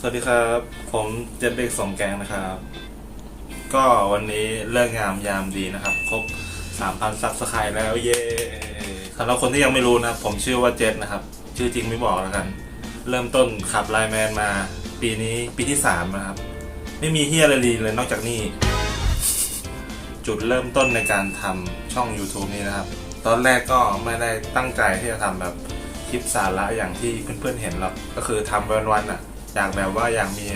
สวัสดีครับ ผมเจ็ดเบกสมแกงนะครับ ก็วันนี้เลิกงามยามดีนะครับ ครบ 3,000ซับสไครต์แล้วเย้สำหรับคนที่ยังไม่รู้นะครับ ผมชื่อว่าเจ็ดนะครับ ชื่อจริงไม่บอกแล้วกัน เริ่มต้นขับไลแมนมา ปีนี้ปีที่สามนะครับ ไม่มีเฮียอะไรดีเลยนอกจากนี่ จุดเริ่มต้นในการทำช่อง YouTube นี้นะครับ ตอนแรกก็ไม่ได้ตั้งใจที่จะทำแบบคลิปสาระอย่างที่เพื่อนๆเห็นหรอกก็คือทำวันๆอะ อยากแบบว่าอยากมี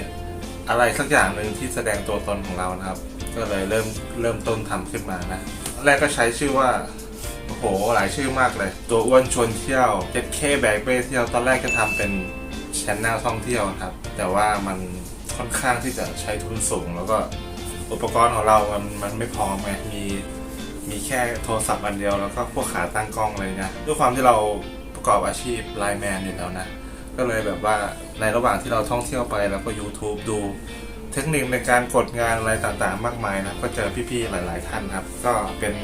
อะไรสักอย่างหนึ่งที่แสดงตัวตนของเรานะครับ ก็เลยเริ่มเริ่มต้นทำขึ้นมานะ แรกก็ใช้ชื่อว่าโอ้โหหลายชื่อมากเลย ตัวอ้วนชวนเที่ยวเจ็ดเคแบกเป้เที่ยวตอนแรกจะทำเป็นชแนลท่องเที่ยวครับ แต่ว่ามันค่อนข้างที่จะใช้ทุนสูง แล้วก็อุปกรณ์ของเรา มันมันไม่พร้อมไงมีมีแค่โทรศัพท์อันเดียวแล้วก็พวกขาตั้งกล้องเลยนะด้วยความที่เราประกอบอาชีพไลน์แมนอยู่แล้วนะ ก็เลยแบบว่าในระหว่างที่เราท่องเที่ยวไปแล้วก็ YouTube ดูเทคนิคในการกดงานอะไรต่างๆ มากมายนะก็เจอพี่ๆหลาย ๆ ท่านครับ ก็เป็น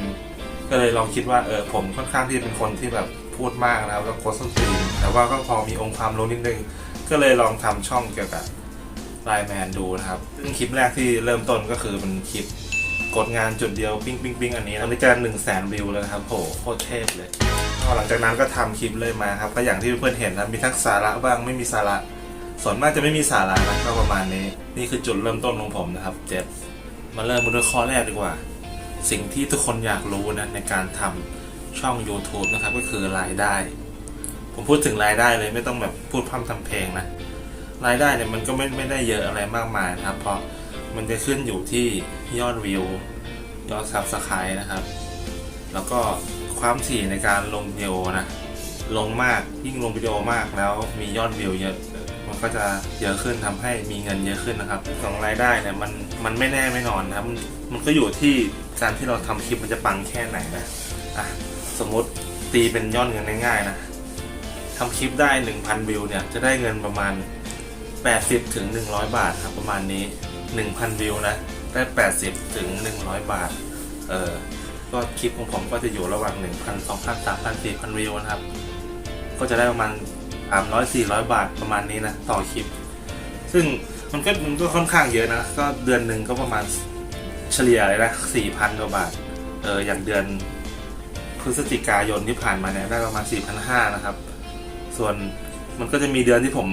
ก็เลยลองคิดว่าเออผมค่อนข้างที่เป็นคนที่แบบพูดมากนะครับแล้วโคตรส้นตีนแต่ว่าก็พอมีองค์ความรู้นิดนึง ก็เลยลองทำช่องเกี่ยวกับไลน์แมนดูนะครับซึ่งคลิปแรกที่เริ่มต้นก็คือเป็นคลิปกดงานจุดเดียวปิ้งปิ้งปิ้งอันนี้ตอนนี้จะหนึ่งแสนวิวแล้วครับโหโคตรเทพเลย ก็หลังจากนั้นก็ทำคลิปเลยมาครับ ก็อย่างที่เพื่อนเห็นนะมีทั้งสาระบ้างไม่มีสาระ ส่วนมากจะไม่มีสาระนะก็ประมาณนี้ นี่คือจุดเริ่มต้นของผมนะครับเจ็ดมาเริ่มกันด้วยข้อแรกดีกว่า สิ่งที่ทุกคนอยากรู้นะในการทำช่อง YouTube นะครับก็คือรายได้ ผมพูดถึงรายได้เลยไม่ต้องแบบพูดพร่ำทำเพลงนะรายได้เนี่ยมันก็ไม่ไม่ได้เยอะอะไรมากมายนะครับเพราะมันจะขึ้นอยู่ที่ยอดวิวยอดซับสไครต์นะครับ แล้วก็ ความถี่ในการลงวิดีโอนะ ลงมากยิ่งลงวิดีโอมากแล้วมียอดวิวเยอะมันก็จะเยอะขึ้นทำให้มีเงินเยอะขึ้นนะครับของรายได้เนี่ยมันมันไม่แน่ไม่นอนนะครับมันมันก็อยู่ที่การที่เราทำคลิปมันจะปังแค่ไหนนะอะสมมติตีเป็นยอดเงินง่ายๆนะทำคลิปได้ 1,000 วิวเนี่ยจะได้เงินประมาณ 80ถึง100 บาทครับประมาณนี้ 1,000 วิวนะได้ 80ถึง100 บาทเออ ก็คลิปของผมก็จะอยู่ระหว่าง 1,000 2,000 3,000 4,000วิวนะครับ ก็จะได้ประมาณ 300 400 บาทประมาณนี้นะ ต่อคลิป ซึ่งมันก็มันก็ค่อนข้างเยอะนะ ก็เดือนหนึ่งก็ประมาณเฉลี่ยเลยนะ 4,000 กว่าบาท เอออย่างเดือนพฤศจิกายนที่ผ่านมาเนี่ยได้ประมาณ 4,500 นะครับ ส่วนมันก็จะมีเดือนที่ผม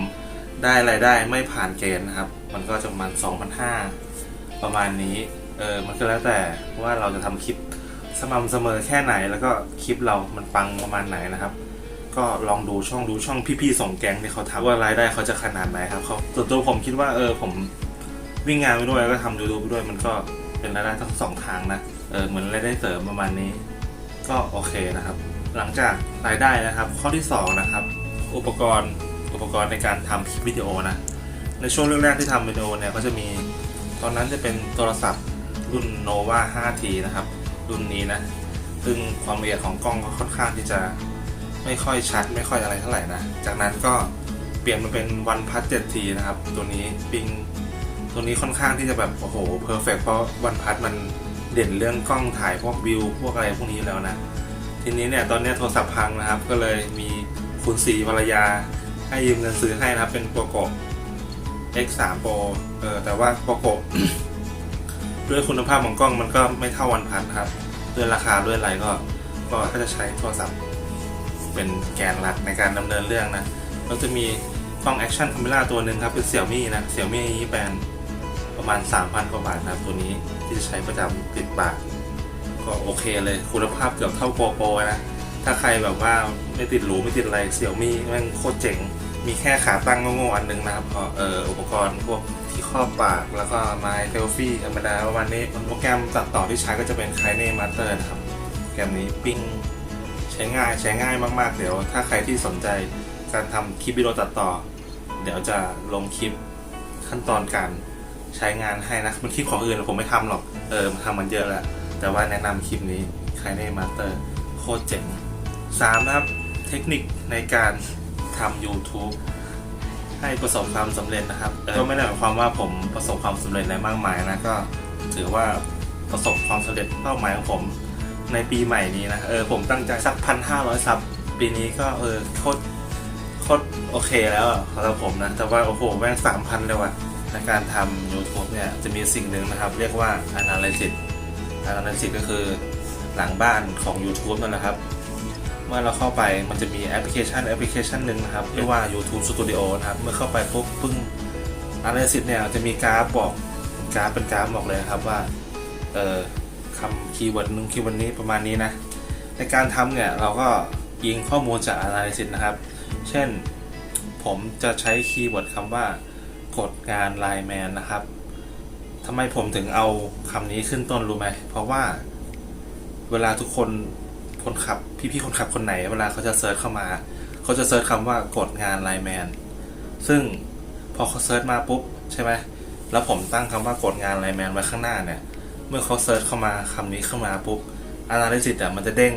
ได้รายได้ไม่ผ่านเกณฑ์นะครับ มันก็จะประมาณ 2,500 ประมาณนี้ เออ มันก็แล้วแต่ว่าเราจะทำคลิป สม่ำเสมอแค่ไหนแล้วก็คลิปเรามันปังประมาณไหนนะครับ ก็ลองดูช่องดูช่องพี่ๆส่งแก๊งที่เขาทำว่ารายได้เขาจะขนาดไหนครับเขาส่วนตัวผมคิดว่าเออผมวิ่งงานไปด้วยแล้วก็ทำยูทูบไปด้วยมันก็เป็นรายได้ทั้งสองทางนะเออเหมือนรายได้เสริมประมาณนี้ ก็โอเคนะครับ หลังจากรายได้นะครับ ข้อที่สองนะครับอุปกรณ์อุปกรณ์ในการทำคลิปวิดีโอนะในช่วงแรกๆที่ทำวิดีโอเนี่ยก็จะมีตอนนั้นจะเป็นโทรศัพท์รุ่น nova 5T นะครับ รุ่นนี้นะ ซึ่งความละเอียดของกล้องก็ค่อนข้างที่จะไม่ค่อยชัดไม่ค่อยอะไรเท่าไหร่นะ จากนั้นก็เปลี่ยนมาเป็นวันพัท 7T นะครับ ตัวนี้ปิงตัวนี้ค่อนข้างที่จะแบบ โอ้โหเพอร์เฟกเพราะวันพัทมันเด่นเรื่องกล้องถ่ายพวกวิว พวกอะไรพวกนี้แล้วนะ ทีนี้เนี่ยตอนนี้โทรศัพท์พังนะครับ ก็เลยมีคุณสีภรรยา ให้ยืมเงินซื้อให้นะครับ เป็นโปรโก X3 Pro เออแต่ว่าโปรโก ด้วยคุณภาพของกล้องมันก็ไม่เท่าวันพันครับด้วยราคาด้วยอะไรก็ก็ถ้าจะใช้โทรศัพท์เป็นแกนหลักในการดำเนินเรื่องนะเราจะมีกล้องแอคชั่นคาเมล่าตัวหนึ่งครับเป็นเสี่ยมี่นะเสี่ยมี่แบรนด์ประมาณ 3,000กว่าบาทนะครับตัวนี้ที่จะใช้ประจำติดบาทก็โอเคเลยคุณภาพเกือบเท่าโปรโปรนะถ้าใครแบบว่าไม่ติดหรูไม่ติดอะไรเสี่ยมี่แม่งโคตรเจ๋งมีแค่ขาตั้งโง่ๆอันหนึงนะครับก็เอออุปกรณ์พวก รอบปากแล้วก็ไมค์เซลฟี่ธรรมดาประมาณนี้โปรแกรมตัดต่อที่ใช้ก็จะเป็น k i n e m a s t e r นะครับโปรแกรมนี้ปิ้งใช้ง่ายใช้ง่ายมากๆ เดี๋ยว ถ้าใครที่สนใจการทำคลิปวิดีโอตัดต่อ เดี๋ยวจะลงคลิปขั้นตอนการใช้งานให้นะมันคลิปของอื่นผมไม่ทำหรอกเออมันทำมันเยอะแล้วแต่ว่าแนะนำคลิปนี้ k i n e m a s t e r โคตรเจ๋งสามนะครับเทคนิคในการทำ YouTube ให้ประสบความสำเร็จนะครับเออก็ไม่ได้หมายความว่าผมประสบความสำเร็จอะไรมากมายนะก็ถือว่าประสบความสำเร็จเป้าหมายของผมในปีใหม่นี้นะเออผมตั้งใจสักพันห้าร้อยซับปีนี้ก็เออโคตรโโคตรโอเคแล้วอะสำหรับผมนะ แต่ว่าโอ้โหแม่งสามพันเลยว่ะในการทำ YouTube เนี่ยจะมีสิ่งหนึ่งนะครับ เรียกว่า Analysis Analysis ก็คือหลังบ้านของ YouTube นั่นแหละครับ เมื่อเราเข้าไปมันจะมีแอปพลิเคชันแอปพลิเคชันหนึ่งนะครับเรียกว่า YouTube Studio นะครับ เมื่อเข้าไปปุ๊บปึ้ง Analysis เนี่ยจะมีกราฟบอกกราฟเป็นกราฟบอกเลยนะครับว่าเอ่อคำคีย์เวิร์ดนึงคีย์เวิร์ดนี้ประมาณนี้นะ ในการทำเนี่ยเราก็ยิงข้อมูลจาก Analysis นะครับ เช่นผมจะใช้คีย์เวิร์ดคำว่ากดงานไลน์แมนนะครับทำไมผมถึงเอาคำนี้ขึ้นต้นรู้ไหม เพราะว่าเวลาทุกคน คนขับ พี่ๆคนขับคนไหน เวลาเขาจะเซิร์ชเข้ามา เขาจะเซิร์ชคำว่ากดงานไลแมนซึ่งพอเขาเซิร์ชมาปุ๊บใช่ไหมแล้วผมตั้งคำว่ากดงานไลแมนไว้ข้างหน้าเนี่ย เมื่อเขาเซิร์ชเข้ามาคำนี้เข้ามาปุ๊บ Analysis อะมันจะเด้ง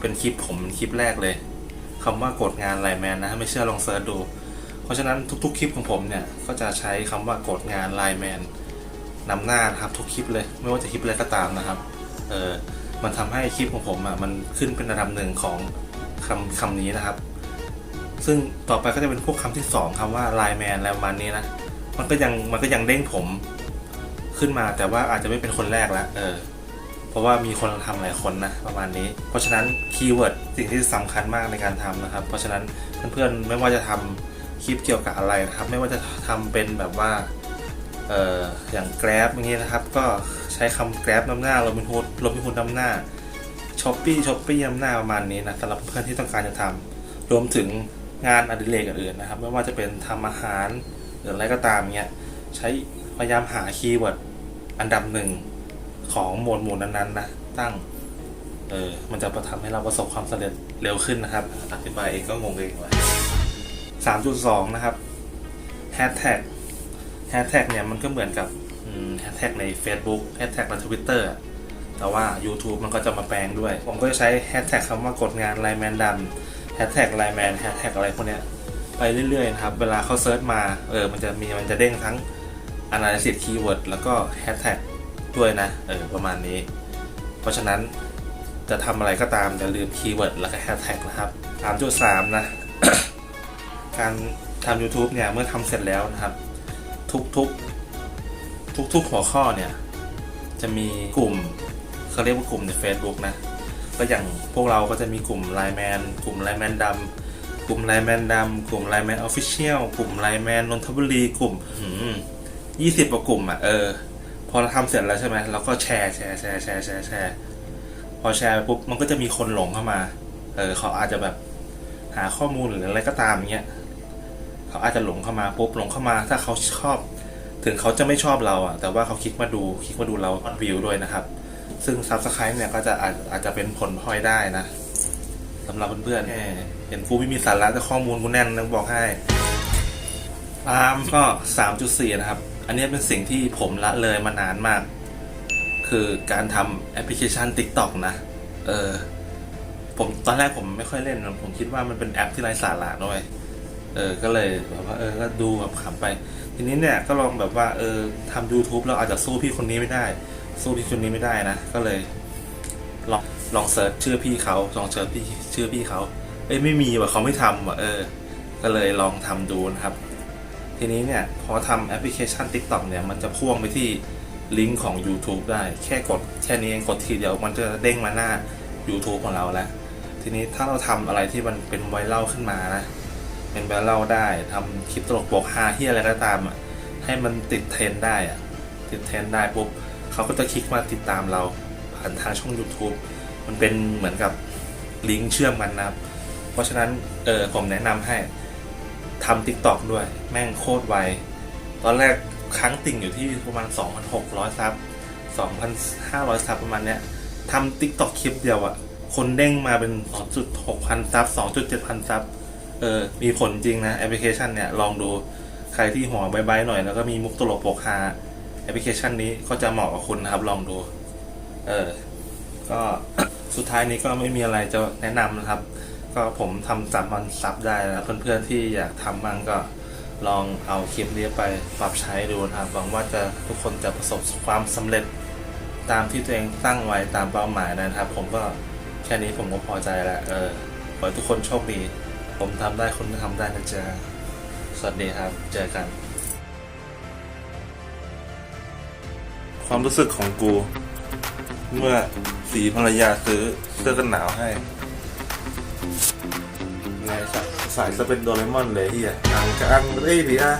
เป็นคลิปผมเป็นคลิปแรกเลยคำว่ากดงานไลแมนนะไม่เชื่อลองเซิร์ชดู เพราะฉะนั้นทุกๆคลิปของผมเนี่ยก็จะใช้คำว่ากดงานไลแมนนำหน้านะครับทุกคลิปเลย ไม่ว่าจะคลิปอะไรก็ตามนะครับ เออ มันทำให้คลิปของผมอะมันขึ้นเป็นระดับหนึ่งของคำคำนี้นะครับ ซึ่งต่อไปก็จะเป็นพวกคำที่สองคำว่าไลแมนอะไรประมาณนี้นะมันก็ยังมันก็ยังเด้งผมขึ้นมาแต่ว่าอาจจะไม่เป็นคนแรกละเออเพราะว่ามีคนทำหลายคนนะประมาณนี้ เพราะฉะนั้นคีย์เวิร์ดสิ่งที่สำคัญมากในการทำนะครับ เพราะฉะนั้นเพื่อนๆไม่ว่าจะทำคลิปเกี่ยวกับอะไรนะครับ ไม่ว่าจะทำเป็นแบบว่า เอ่ออย่าง Grab อย่างนี้นะครับ ก็ใช้คำ Grab นำหน้าโรบินฮูดโรบินฮูดนำหน้าช้อปปี้ช้อปปี้นำหน้าประมาณนี้นะสำหรับเพื่อนที่ต้องการจะทำรวมถึงงานอดิเรกอื่นๆนะครับ ไม่ว่าจะเป็นทำอาหารหรืออะไรก็ตามเงี้ยใช้พยายามหาคีย์เวิร์ดอันดับหนึ่งของหมวดหมู่นั้นๆนะตั้งเออมันจะประทำให้เราประสบความสำเร็จเร็วขึ้นนะครับ อธิบายเองก็งงเองว่ะสามจุดสองนะครับแฮชแท็ก แฮชแท็กเนี่ยมันก็เหมือนกับแฮชแท็กใน Facebook แฮชแท็กใน Twitter อะแต่ว่า YouTube มันก็จะมาแปลงด้วย ผมก็จะใช้แฮชแท็กคำว่ากดงานไลแมนดันแฮชแท็กไลแมนแฮชแท็กอะไรพวกเนี้ยไปเรื่อยๆนะครับ เวลาเขาเซิร์ชมาเออมันจะมีมันจะเด้งทั้ง analysis keyword แล้วก็แฮชแท็กด้วยนะเออประมาณนี้ เพราะฉะนั้นจะทำอะไรก็ตามอย่าลืมคีย์เวิร์ดแล้วก็แฮชแท็กนะครับ3.3 นะ การทำ YouTube เนี่ย เมื่อทำเสร็จแล้วนะครับ ทุกๆ ทุกๆ หัวข้อเนี่ย จะมีกลุ่มเขาเรียกว่ากลุ่มใน Facebook นะ ก็อย่างพวกเราก็จะมีกลุ่มไลแมนกลุ่มไลแมนดำกลุ่มไลแมนดำกลุ่มไลแมนออฟฟิเชียลกลุ่มไลแมนนนทบุรีกลุ่มยี่สิบกว่ากลุ่มอะเออ พอเราทำเสร็จแล้วใช่ไหมเราก็แชร์แชร์แชร์แชร์แชร์แชร์พอแชร์ไปปุ๊บมันก็จะมีคนหลงเข้ามา เออเขาอาจจะแบบหาข้อมูลหรืออะไรก็ตามเงี้ย เขาอาจจะหลงเข้ามาปุ๊บหลงเข้ามาถ้าเขาชอบ ถึงเขาจะไม่ชอบเราอะแต่ว่าเขาคลิกมาดูคลิกมาดูเราออนวิวด้วยนะครับ ซึ่งซับสไคร b e เนี่ยก็จะอาจอาจจะเป็นผลพลอยได้นะสำหรับเพื่อนๆเห็นกูไม่มีสาระแต่ข้อมูลกูแน่นนะบอกให้ตามก็3.4นะครับ อันนี้เป็นสิ่งที่ผมละเลยมานานมาก คือการทำแอปพลิเคชัน TikTok นะ เออ ผมตอนแรกผมไม่ค่อยเล่น ผมคิดว่ามันเป็นแอปที่ไร้สาระด้วย เออก็เลยแบบว่าเออก็ดูแบบขำไป ทีนี้เนี่ยก็ลองแบบว่าเออทำ YouTube เราอาจจะสู้พี่คนนี้ไม่ได้ สู้พี่คนนี้ไม่ได้นะ ก็เลยลองลองเซิร์ชชื่อพี่เขาลองเซิร์ชพี่ชื่อพี่เขาเอ้ยไม่มีว่ะเขาไม่ทำว่ะเออ ก็เลยลองทำดูนะครับ ทีนี้เนี่ยพอทำแอปพลิเคชัน TikTok เนี่ยมันจะพ่วงไปที่ลิงก์ของ YouTube ได้ แค่กดแค่นี้เองกดทีเดียวมันจะเด้งมาหน้า YouTube ของเราแล้ว ทีนี้ถ้าเราทำอะไรที่มันเป็นไวรัลขึ้นมานะ เป็นไวรัลได้ทำคลิปตลกโปกฮาที่อะไรก็ตามอะให้มันติดเทรนได้อะติดเทรนได้ปุ๊บเขาก็จะคลิกมาติดตามเราผ่านทางช่อง YouTube มันเป็นเหมือนกับลิงก์เชื่อมกันนะครับ เพราะฉะนั้นเออผมแนะนำให้ทำ t ิ k t o k ด้วยแม่งโคตรไว ตอนแรกครั้งติ่งอยู่ที่ประมาณ 2,600 ซับ 2,500 ซับประมาณเนี้ยทำ t ิ k t o k คลิปเดียวอะคนเด้งมาเป็น 2.6 พันซับ 2.7 พันซับ เออ มีผลจริงนะแอปพลิเคชันเนี่ยลองดูใครที่หัวใบๆหน่อยแล้วก็มีมุกตลกโปกฮาแอปพลิเคชันนี้ก็จะเหมาะกับคุณนะครับ ลองดู เออ ก็สุดท้ายนี้ก็ไม่มีอะไรจะแนะนำนะครับ ก็ผมทำสามวันซับได้นะเพื่อนๆที่อยากทำบ้างก็ลองเอาคลิปนี้ไปปรับใช้ดูนะครับหวังว่าจะทุกคนจะประสบความสำเร็จตามที่ตัวเองตั้งไว้ตามเป้าหมายนะครับ ผมก็แค่นี้ผมก็พอใจแล้วเออขอให้ทุกคนโชคดี ผมทำได้คุณก็ทำได้นะจ๊ะสวัสดีครับ เจอกัน ความรู้สึกของกู เมื่อสีภรรยาซื้อเสื้อกันหนาวให้ไงใส่ใส่จะเป็นโดเรมอนเลยเฮียอังกังเรยดีอะ